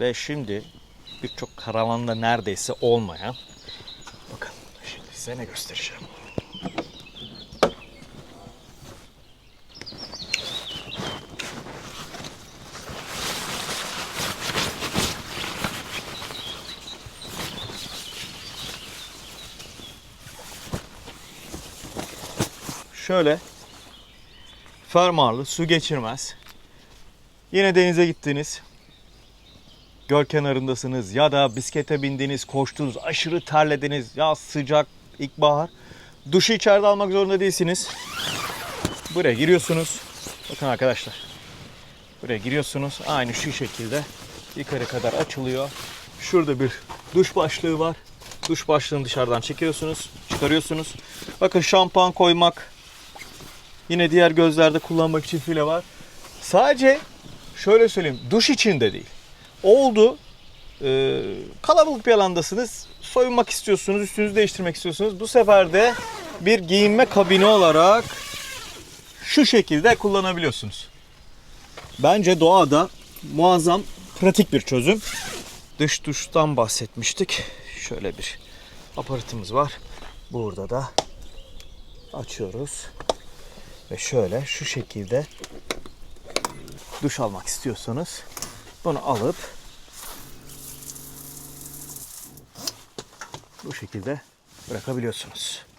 Ve şimdi birçok karavanda neredeyse olmayan bakın şimdi size ne göstereceğim. Şöyle fermuarlı su geçirmez. Yine denize gittiniz. Göl kenarındasınız ya da bisiklete bindiniz, koştunuz, aşırı terlediniz. Yaz sıcak, ilkbahar. Duşu içeride almak zorunda değilsiniz. Buraya giriyorsunuz. Bakın arkadaşlar. Buraya giriyorsunuz. Aynı şu şekilde yukarı kadar açılıyor. Şurada bir duş başlığı var. Duş başlığını dışarıdan çekiyorsunuz, çıkarıyorsunuz. Bakın şampuan koymak, Yine diğer gözlerde kullanmak için file var. Sadece şöyle söyleyeyim duş için de değil. Oldu e, kalabalık bir alandasınız. Soyunmak istiyorsunuz, üstünüzü değiştirmek istiyorsunuz. Bu sefer de bir giyinme kabini olarak şu şekilde kullanabiliyorsunuz. Bence doğada muazzam pratik bir çözüm. Dış duştan bahsetmiştik. Şöyle bir aparatımız var. Burada da açıyoruz. Ve şöyle şu şekilde duş almak istiyorsanız bunu alıp bu şekilde bırakabiliyorsunuz.